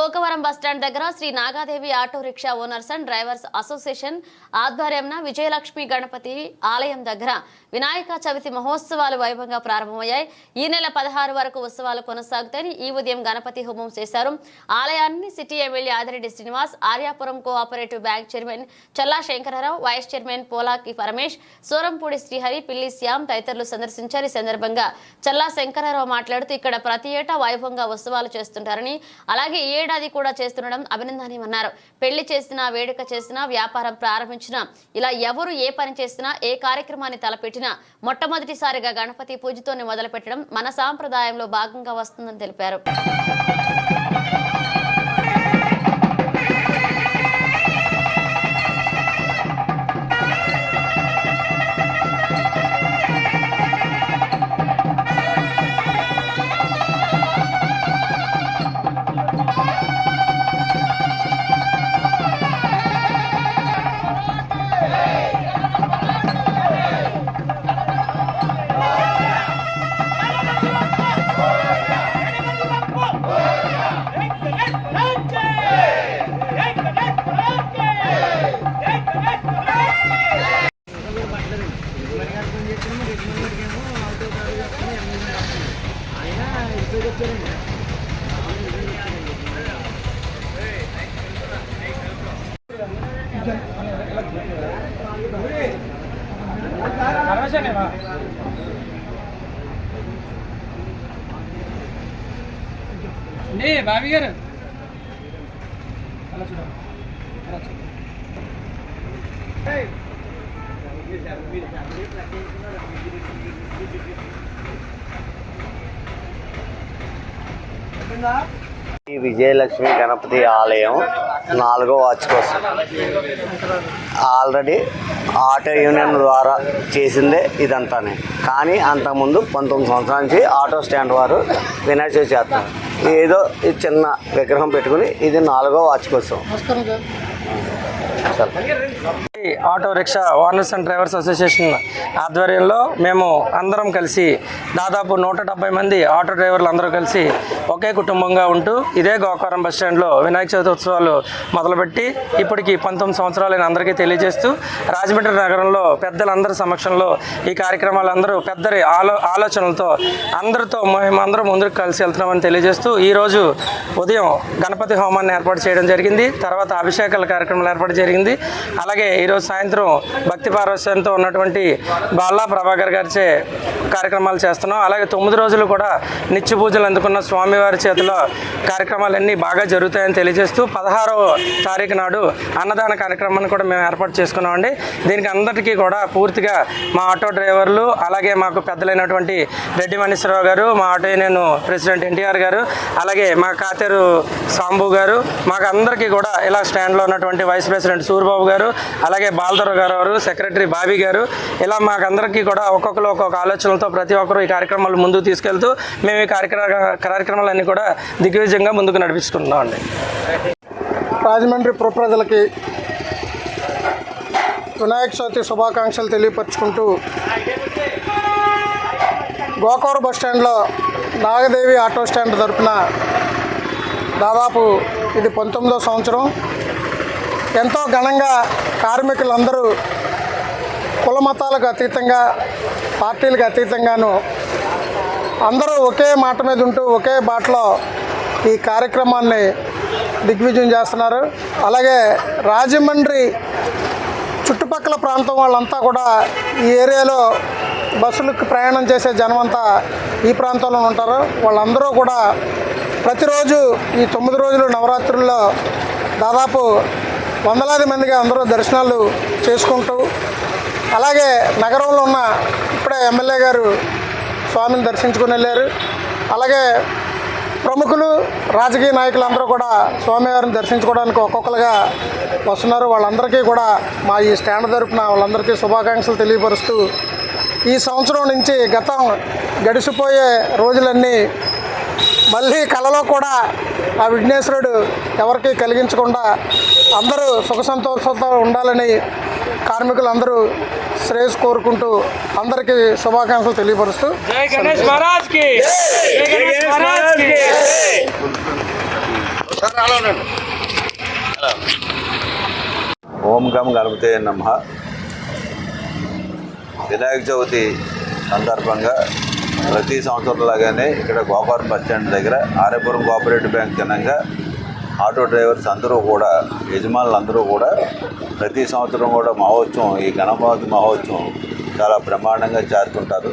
Gokavaram bus stand దగ్గర Sri Nagadevi auto rickshaw owners and drivers association ఆధ్వర్యంన Vijayalakshmi Ganapati ఆలయం దగ్గర వినాయక చవితి మహోత్సవాలు వైభవంగా ప్రారంభమయ్యాయి. ఈ నెల పదహారు వరకు ఉత్సవాలు కొనసాగుతాయని ఈ ఉదయం గణపతి హోమం చేశారు. ఆలయాన్ని city MLA Adireddy Srinivas Aryapuram cooperative bank chairman Challa Sankararao vice chairman Polaki Paramesh Surampudi Srihari Pilli Shyam తదితరులు సందర్శించారు. ఈ సందర్భంగా చల్లా శంకరరావు మాట్లాడుతూ ఇక్కడ ప్రతి ఏటా వైభవంగా ఉత్సవాలు చేస్తుంటారని అలాగే ఈ ఏడాది కూడా చేస్తుండడం అభినందనీయమన్నారు. పెళ్ళి చేసినా వేడుక చేసినా వ్యాపారం ప్రారంభించినా ఇలా ఎవరు ఏ పని చేసినా ఏ కార్యక్రమాన్ని తలపెట్టినా మొట్టమొదటిసారిగా గణపతి పూజతోనే మొదలుపెట్టడం మన సాంప్రదాయంలో భాగంగా వస్తుందని తెలిపారు. బాబీ గారు. అలా చూడండి అలా చూడండి ఈ విజయలక్ష్మి గణపతి ఆలయం నాలుగో వార్షికోత్సవం ఆల్రెడీ ఆటో యూనియన్ ద్వారా చేసిందే ఇదంతానే. కానీ అంతకుముందు పంతొమ్మిది సంవత్సరాల నుంచి ఆటో స్టాండ్ వారు వినాయక చవితి చేస్తారు. ఏదో ఈ చిన్న విగ్రహం పెట్టుకుని ఇది నాలుగో చాలు ఈ auto rickshaw owners and drivers association ఆధ్వర్యంలో మేము అందరం కలిసి దాదాపు నూట డెబ్బై మంది ఆటో డ్రైవర్లు అందరూ కలిసి ఒకే కుటుంబంగా ఉంటూ ఇదే గోకారం బస్ స్టాండ్లో వినాయక చవితి ఉత్సవాలు మొదలుపెట్టి ఇప్పటికి పంతొమ్మిది సంవత్సరాలైన అందరికీ తెలియజేస్తూ రాజమండ్రి నగరంలో పెద్దలందరి సమక్షంలో ఈ కార్యక్రమాలు అందరూ పెద్దరి ఆలో ఆలోచనలతో అందరితో మేమందరం ముందుకు కలిసి వెళ్తున్నామని తెలియజేస్తూ ఈరోజు ఉదయం గణపతి హోమాన్ని ఏర్పాటు చేయడం జరిగింది. తర్వాత అభిషేకాల కార్యక్రమాలు ఏర్పాటు జరిగింది. అలాగే ఈరోజు సాయంత్రం భక్తి పారవస్యంతో ఉన్నటువంటి బాలా ప్రభాకర్ గారిచే కార్యక్రమాలు చేస్తున్నాం. అలాగే తొమ్మిది రోజులు కూడా నిత్య పూజలు అందుకున్న స్వామివారి చేతిలో కార్యక్రమాలన్నీ బాగా జరుగుతాయని తెలియజేస్తూ పదహారవ తారీఖు నాడు అన్నదాన కార్యక్రమాన్ని కూడా మేము ఏర్పాటు చేసుకున్నామండి దీనికి అందరికీ కూడా పూర్తిగా మా ఆటో డ్రైవర్లు అలాగే మాకు పెద్దలైనటువంటి రెడ్డి మనీశ్వరరావు గారు మా ఆటో యూనియన్ ప్రెసిడెంట్ ఎన్టీఆర్ గారు అలాగే మా కాతేరు సాంబు గారు మాకు అందరికీ కూడా ఇలా స్టాండ్లో ఉన్నటువంటి వైస్ ప్రెసిడెంట్ సూర్బాబు గారు అలాగే బాలదర గారు సెక్రటరీ బాబీ గారు ఇలా మాకందరికీ కూడా ఒక్కొక్కరు ఒక్కొక్క ఆలోచనలతో ప్రతి ఒక్కరు ఈ కార్యక్రమాలు ముందుకు తీసుకెళ్తూ మేము ఈ కార్యక్రమ కార్యక్రమాలన్నీ కూడా దిగ్విజయంగా ముందుకు నడిపించుకుంటున్నామండి రాజమండ్రి ప్రజలకి వినాయక చవితి శుభాకాంక్షలు తెలియపరుచుకుంటూ గోకవర బస్ స్టాండ్లో నాగదేవి ఆటో స్టాండ్ తరపున దాదాపు ఇది పంతొమ్మిదో సంవత్సరం. ఎంతో ఘనంగా కార్మికులందరూ కుల మతాలకు అతీతంగా పార్టీలకు అతీతంగాను అందరూ ఒకే మాట మీద ఉంటూ ఒకే బాటలో ఈ కార్యక్రమాన్ని దిగ్విజయం చేస్తున్నారు. అలాగే రాజమండ్రి చుట్టుపక్కల ప్రాంతం వాళ్ళంతా కూడా ఈ ఏరియాలో బస్సులకు ప్రయాణం చేసే జనమంతా ఈ ప్రాంతంలో ఉంటారు. వాళ్ళందరూ కూడా ప్రతిరోజు ఈ తొమ్మిది రోజులు నవరాత్రుల్లో దాదాపు వందలాది మందిగా అందరూ దర్శనాలు చేసుకుంటూ అలాగే నగరంలో ఉన్న ఇప్పుడే ఎమ్మెల్యే గారు స్వామిని దర్శించుకుని వెళ్ళారు. అలాగే ప్రముఖులు రాజకీయ నాయకులు అందరూ కూడా స్వామివారిని దర్శించుకోవడానికి ఒక్కొక్కరుగా వస్తున్నారు. వాళ్ళందరికీ కూడా మా ఈ స్టాండ్ తరపున వాళ్ళందరికీ శుభాకాంక్షలు తెలియపరుస్తూ ఈ సంవత్సరం నుంచి గతం గడిచిపోయే రోజులన్నీ మళ్ళీ కళలో కూడా ఆ విఘ్నేశ్వరుడు ఎవరికి కలిగించకుండా అందరూ సుఖ సంతోషంతో ఉండాలని కార్మికులందరూ శ్రేయస్ కోరుకుంటూ అందరికీ శుభాకాంక్షలు తెలియపరుస్తూ ఓం గం గణపతే నమ. వినాయక చవితి సందర్భంగా ప్రతి సంవత్సరం లాగానే ఇక్కడ గోపాల్ బస్ స్టాండ్ దగ్గర ఆర్యపురం కోఆపరేటివ్ బ్యాంక్ తినంగా ఆటో డ్రైవర్స్ అందరూ కూడా యజమానులు అందరూ కూడా ప్రతి సంవత్సరం కూడా మహోత్సవం ఈ గణపతి మహోత్సవం చాలా బ్రహ్మాండంగా చేరుకుంటారు.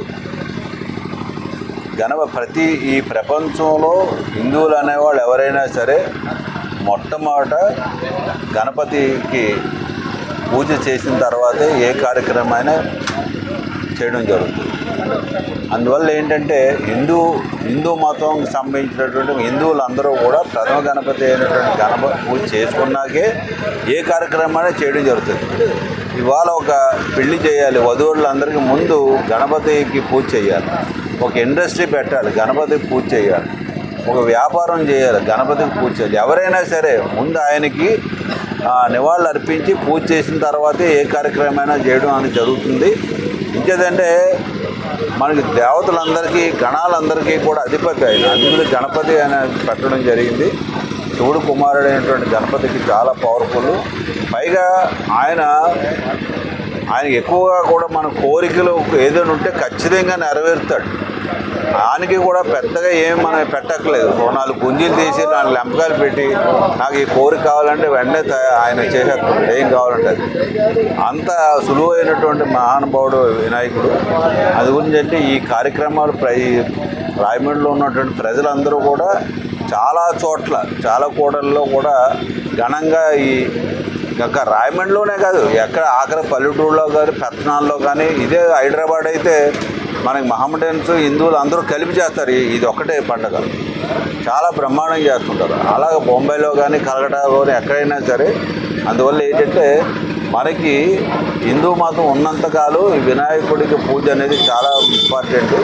గణప ప్రతి ఈ ప్రపంచంలో హిందువులు అనేవాళ్ళు ఎవరైనా సరే మొట్టమొదట గణపతికి పూజ చేసిన తర్వాతే ఏ కార్యక్రమమైనా చేయడం జరుగుతుంది. అందువల్ల ఏంటంటే హిందూ హిందూ మతంకి సంబంధించినటువంటి హిందువులందరూ కూడా ప్రథమ గణపతి అయినటువంటి గణపతి పూజ చేసుకున్నాకే ఏ కార్యక్రమాన్ని చేయడం జరుగుతుంది. ఇవాళ ఒక పెళ్ళి చేయాలి వధువులందరికీ ముందు గణపతికి పూజ చేయాలి. ఒక ఇండస్ట్రీ పెట్టాలి గణపతికి పూజ చేయాలి. ఒక వ్యాపారం చేయాలి గణపతికి పూజ చేయాలి. ఎవరైనా సరే ముందు ఆయనకి ఆ, నివాళులు అర్పించి పూజ చేసిన తర్వాతే ఏ కార్యక్రమమైనా చేయడం అనేది జరుగుతుంది. ఇంకేదంటే మనకి దేవతలందరికీ గణాలందరికీ కూడా అధిపతి ఆయన. అందులో గణపతి ఆయన పెట్టడం జరిగింది. శివుడు కుమారుడు అయినటువంటి గణపతికి చాలా పవర్ఫుల్. పైగా ఆయన ఆయన ఎక్కువగా కూడా మన కోరికలు ఏదైనా ఉంటే ఖచ్చితంగా నెరవేరుతాడు. ఆయనకి కూడా పెద్దగా ఏం మనం పెట్టక్కలేదు నాలుగు గుంజీలు తీసి నాలుగు లెంపకాయలు పెట్టి నాకు ఈ కోరిక కావాలంటే వెంటనే ఆయన చేసేస్తాడు ఏం కావాలంటే అది. అంత సులువైనటువంటి మహానుభావుడు వినాయకుడు. అది గురించి అంటే ఈ కార్యక్రమాలు ప్ర రాయమండ్రిలో ఉన్నటువంటి ప్రజలందరూ కూడా చాలా చోట్ల చాలా కూడల్లో కూడా ఘనంగా ఈ ఇంకా రాయమండ్రిలోనే కాదు ఎక్కడ ఆఖరి పల్లెటూరులో కానీ పట్టణాల్లో కానీ ఇదే హైదరాబాద్ అయితే మనకి మహమ్మడన్స్ హిందువులు అందరూ కలిపి చేస్తారు. ఇది ఒక్కటే పండగ. చాలా బ్రహ్మాండంగా చేస్తుంటారు. అలాగే బొంబాయిలో కానీ కలకటాలో కానీ ఎక్కడైనా సరే అందువల్ల ఏంటంటే మనకి హిందూ మతం ఉన్నంతకాలం ఈ వినాయకుడికి పూజ అనేది చాలా ఇంపార్టెంట్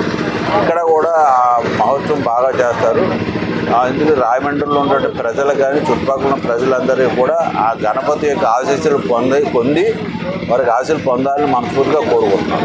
ఇక్కడ కూడా ఆ మహోత్సవం బాగా చేస్తారు. ఆ రాయమండ్రిలో ఉన్నటువంటి ప్రజలు కానీ చుట్టుపక్కల ఉన్న ప్రజలందరూ కూడా ఆ గణపతి యొక్క ఆశీస్సులు పొంది పొంది వారికి ఆశీస్సులు పొందాలని మనస్ఫూర్తిగా కోరుకుంటున్నాం.